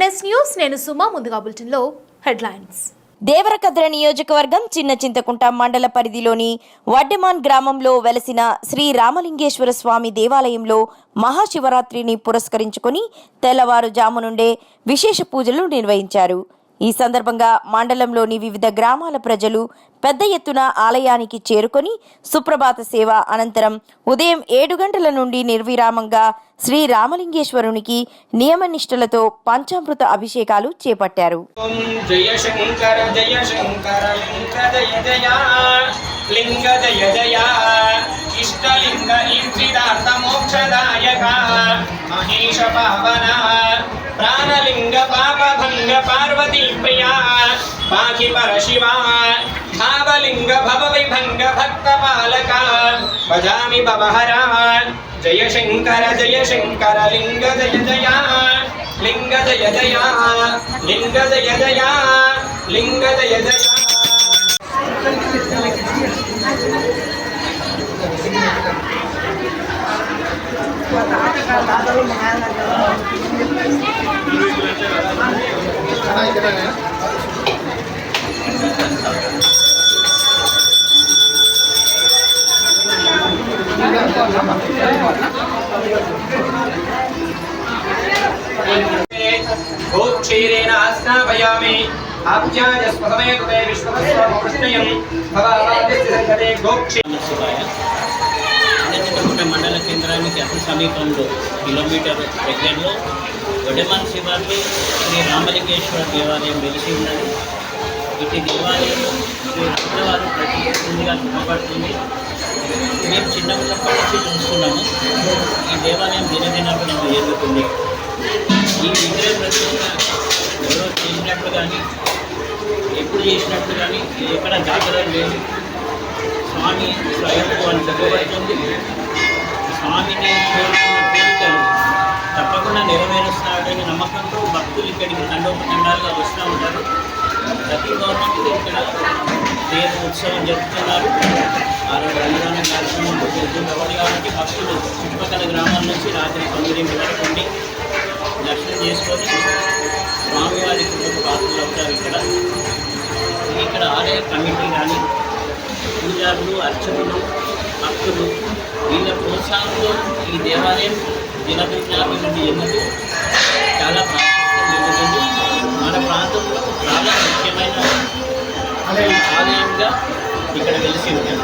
NS news నేను సుమా ముందుగా బులెటిన్లో హెడ్లైన్స్. దేవరకద్ర నియోజకవర్గం చిన్న చింతకుంట మండల పరిధిలోని వడ్డెమాన్ గ్రామంలో వెలసిన శ్రీ రామలింగేశ్వర స్వామి దేవాలయంలో మహాశివరాత్రిని పురస్కరించుకొని తెల్లవారుజాము నుండే విశేష పూజలు నిర్వహించారు. ఈ సందర్భంగా మండలంలోని వివిధ గ్రామాల ప్రజలు పెద్ద ఎత్తున ఆలయానికి చేరుకొని సుప్రభాత సేవ అనంతరం ఉదయం ఏడు గంటల నుండి నిర్విరామంగా శ్రీ రామలింగేశ్వరునికి నియమనిష్టలతో పంచామృత అభిషేకాలు చేపట్టారు. జయ శంకర జయ శంకర జయ జయ లింగ జయ జయ ఇష్టలింగ మోక్షదాయక. మహేష పావనా పాపభంగ పార్వతీ ప్రియా పాకి పరశివ భావలింగ భవ విభంగ భక్త పాలక భజామి భవహర జయ శంకర జయ శంకర లింగ జయ జయ లింగ జయ జయ లింగ జయ జయ లింగ జయ జయ गोक्षीरेण स्नापयामि आप्याय स्वसमये कृते विश्वस्वकृष्णयं भवावाद्यस्य सङ्कटे गोक्षी శివాయ చిన్నచిన్నకుంట మండల కేంద్రానికి అతి సమీపంలో కిలోమీటర్ దగ్గరలో వడమాన్ శివార్లు శ్రీ రామలింగేశ్వర దేవాలయం వెలిసి ఉన్నది. ఇటు దేవాలయం శ్రీ రామవారు ప్రతిష్ఠిందిగా కనబడుతుంది. మేము చిన్న ఉన్నప్పటి నుంచి చూస్తున్నాము. ఈ దేవాలయం దినదినాభివృద్ధి ఎదుగుతుంది ఈ విగ్రహ ప్రతిష్ట ఎవరో చేసినట్లు కానీ ఎప్పుడు చేసినట్లు కానీ ఎక్కడ జాగ్రత్త లేదు. స్వామి స్వయం అని చెప్పబడుతుంది. స్వామిని కోరుకున్న తప్పకుండా నెరవేరుస్తాడని నమ్మకంతో భక్తులు ఇక్కడికి తండోపతండాలుగా వస్తూ ఉంటారు. ప్రతి గవర్నమెంట్ ఇక్కడ దేవ ఉత్సవం జరుపుతున్నారు. ఆరోజు అన్నదాన కార్యక్రమం జరుగుతుంది కాబట్టి భక్తులు చుట్టుపక్కల గ్రామాల నుంచి రాత్రి తొమ్మిది వరకు ఉండి దర్శనం చేసుకొని స్వామివారి కృపకు పాత్రలు అవుతారు ఇక్కడ. ఇక్కడ ఆలయ కమిటీ కానీ పూజారులు అర్చకులు భక్తులు వీళ్ళ ప్రోత్సాహంతో ఈ దేవాలయం దినదినాభివృద్ధి చెందుతూ చాలా ప్రాశస్త్యం చెందుతుంది మన ప్రాంతంలో చాలా ముఖ్యమైన ఆలయంగా ఇక్కడ వెలిసి ఉంటుంది